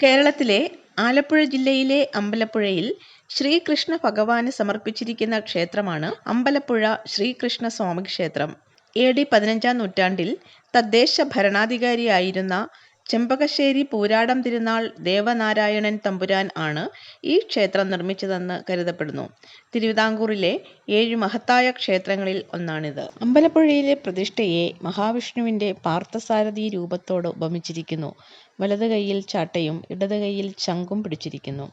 കേരളത്തിലെ ആലപ്പുഴ ജില്ലയിലെ അമ്പലപ്പുഴയിൽ ശ്രീകൃഷ്ണ ഭഗവാന് സമർപ്പിച്ചിരിക്കുന്ന ക്ഷേത്രമാണ് അമ്പലപ്പുഴ ശ്രീകൃഷ്ണ സ്വാമി ക്ഷേത്രം. എ ഡി പതിനഞ്ചാം നൂറ്റാണ്ടിൽ തദ്ദേശ ഭരണാധികാരിയായിരുന്ന ചെമ്പകശ്ശേരി പൂരാടം തിരുനാൾ ദേവനാരായണൻ തമ്പുരാൻ ആണ് ഈ ക്ഷേത്രം നിർമ്മിച്ചതെന്ന് കരുതപ്പെടുന്നു. തിരുവിതാംകൂറിലെ ഏഴ് മഹത്തായ ക്ഷേത്രങ്ങളിൽ ഒന്നാണിത്. അമ്പലപ്പുഴയിലെ പ്രതിഷ്ഠയെ മഹാവിഷ്ണുവിന്റെ പാർത്ഥസാരഥി രൂപത്തോട് ഉപമിച്ചിരിക്കുന്നു. വലത് കൈയിൽ ചാട്ടയും ഇടത് കൈയിൽ ശംഖും പിടിച്ചിരിക്കുന്നു.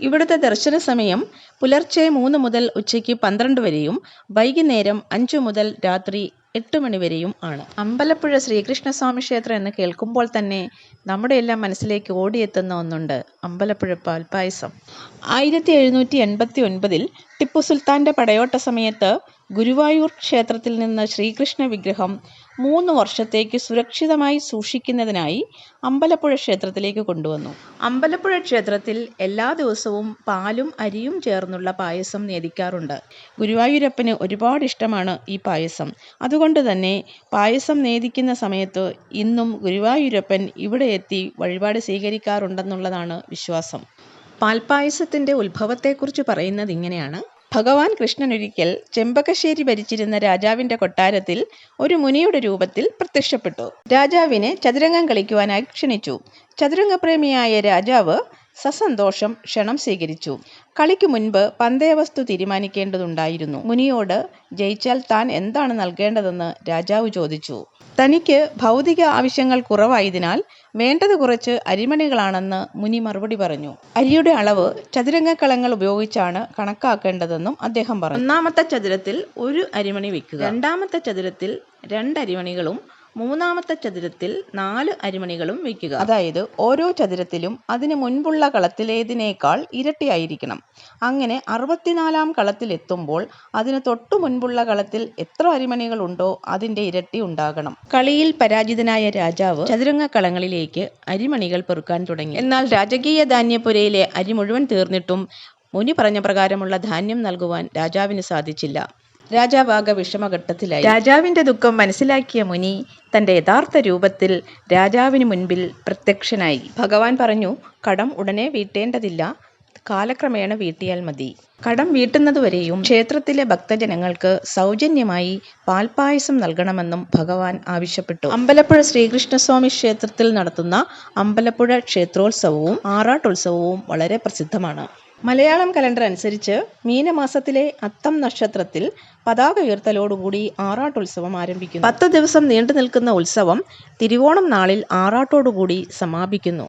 ഇവിടുത്തെ ദർശന സമയം പുലർച്ചെ മൂന്ന് മുതൽ ഉച്ചയ്ക്ക് പന്ത്രണ്ട് വരെയും വൈകുന്നേരം അഞ്ചു മുതൽ രാത്രി എട്ട് മണിവരെയും ആണ്. അമ്പലപ്പുഴ ശ്രീകൃഷ്ണസ്വാമി ക്ഷേത്രം എന്ന് കേൾക്കുമ്പോൾ തന്നെ നമ്മുടെ എല്ലാം മനസ്സിലേക്ക് ഓടിയെത്തുന്ന ഒന്നുണ്ട് അമ്പലപ്പുഴ പാൽപ്പായസം. ആയിരത്തി എഴുന്നൂറ്റി എൺപത്തി ഒൻപതിൽ ടിപ്പു സുൽത്താന്റെ പടയോട്ട സമയത്ത് ഗുരുവായൂർ ക്ഷേത്രത്തിൽ നിന്ന് ശ്രീകൃഷ്ണ വിഗ്രഹം മൂന്ന് വർഷത്തേക്ക് സുരക്ഷിതമായി സൂക്ഷിക്കുന്നതിനായി അമ്പലപ്പുഴ ക്ഷേത്രത്തിലേക്ക് കൊണ്ടുവന്നു. അമ്പലപ്പുഴ ക്ഷേത്രത്തിൽ എല്ലാ ദിവസവും പാലും അരിയും ചേർന്നുള്ള പായസം നേദിക്കാറുണ്ട്. ഗുരുവായൂരപ്പന് ഒരുപാട് ഇഷ്ടമാണ് ഈ പായസം. അതുകൊണ്ട് തന്നെ പായസം നേദിക്കുന്ന സമയത്ത് ഇന്നും ഗുരുവായൂരപ്പൻ ഇവിടെ എത്തി വഴിപാട് സ്വീകരിക്കാറുണ്ടെന്നുള്ളതാണ് വിശ്വാസം. പാൽപായസത്തിന്റെ ഉത്ഭവത്തെക്കുറിച്ച് പറയുന്നതിങ്ങനെയാണ്. ഭഗവാൻ കൃഷ്ണനൊരിക്കൽ ചെമ്പകശ്ശേരി ഭരിച്ചിരുന്ന രാജാവിന്റെ കൊട്ടാരത്തിൽ ഒരു മുനിയുടെ രൂപത്തിൽ പ്രത്യക്ഷപ്പെട്ടു. രാജാവിനെ ചതുരംഗം കളിക്കുവാനായി ക്ഷണിച്ചു. ചതുരംഗപ്രേമിയായ രാജാവ് സസന്തോഷം ക്ഷണം സ്വീകരിച്ചു. കളിക്കു മുൻപ് പന്തയവസ്തു തീരുമാനിക്കേണ്ടതുണ്ടായിരുന്നു. മുനിയോട് ജയിച്ചാൽ താൻ എന്താണ് നൽകേണ്ടതെന്ന് രാജാവ് ചോദിച്ചു. തനിക്ക് ഭൗതിക ആവശ്യങ്ങൾ കുറവായതിനാൽ വേണ്ടത് കുറച്ച് അരിമണികളാണെന്ന് മുനി മറുപടി പറഞ്ഞു. അരിയുടെ അളവ് ചതുരംഗക്കളങ്ങൾ ഉപയോഗിച്ചാണ് കണക്കാക്കേണ്ടതെന്നും അദ്ദേഹം പറഞ്ഞു. ഒന്നാമത്തെ ചതുരത്തിൽ ഒരു അരിമണി വെക്കുക രണ്ടാമത്തെ ചതുരത്തിൽ രണ്ട് അരിമണികളും മൂന്നാമത്തെ ചതുരത്തിൽ നാല് അരിമണികളും വയ്ക്കുക. അതായത് ഓരോ ചതുരത്തിലും അതിന് മുൻപുള്ള കളത്തിലേതിനേക്കാൾ ഇരട്ടിയായിരിക്കണം. അങ്ങനെ അറുപത്തിനാലാം കളത്തിലെത്തുമ്പോൾ അതിന് തൊട്ടു മുൻപുള്ള കളത്തിൽ എത്ര അരിമണികൾ ഉണ്ടോ അതിന്റെ ഇരട്ടി ഉണ്ടാകണം. കളിയിൽ പരാജിതനായ രാജാവ് ചതുരംഗ കളങ്ങളിലേക്ക് അരിമണികൾ പെറുക്കാൻ തുടങ്ങി. എന്നാൽ രാജകീയ ധാന്യപുരയിലെ അരി മുഴുവൻ തീർന്നിട്ടും മുനി പറഞ്ഞ പ്രകാരമുള്ള ധാന്യം നൽകുവാൻ രാജാവിന് സാധിച്ചില്ല. രാജാവാകെ വിഷമഘട്ടത്തിലായി. രാജാവിന്റെ ദുഃഖം മനസ്സിലാക്കിയ മുനി തന്റെ യഥാർത്ഥ രൂപത്തിൽ രാജാവിന് മുൻപിൽ പ്രത്യക്ഷനായി. ഭഗവാൻ പറഞ്ഞു കടം ഉടനെ വീട്ടേണ്ടതില്ല. കാലക്രമേണ വീട്ടിയാൽ മതി. കടം വീട്ടുന്നതുവരെയും ക്ഷേത്രത്തിലെ ഭക്തജനങ്ങൾക്ക് സൗജന്യമായി പാൽപായസം നൽകണമെന്നും ഭഗവാൻ ആവശ്യപ്പെട്ടു. അമ്പലപ്പുഴ ശ്രീകൃഷ്ണസ്വാമി ക്ഷേത്രത്തിൽ നടത്തുന്ന അമ്പലപ്പുഴ ക്ഷേത്രോത്സവവും ആറാട്ടുത്സവവും വളരെ പ്രസിദ്ധമാണ്. മലയാളം കലണ്ടർ അനുസരിച്ച് മീനമാസത്തിലെ അത്തം നക്ഷത്രത്തിൽ പതാക ഉയർത്തലോടുകൂടി ആറാട്ടുത്സവം ആരംഭിക്കുന്നു. പത്ത് ദിവസം നീണ്ടു നിൽക്കുന്ന ഉത്സവം തിരുവോണം നാളിൽ ആറാട്ടോടുകൂടി സമാപിക്കുന്നു.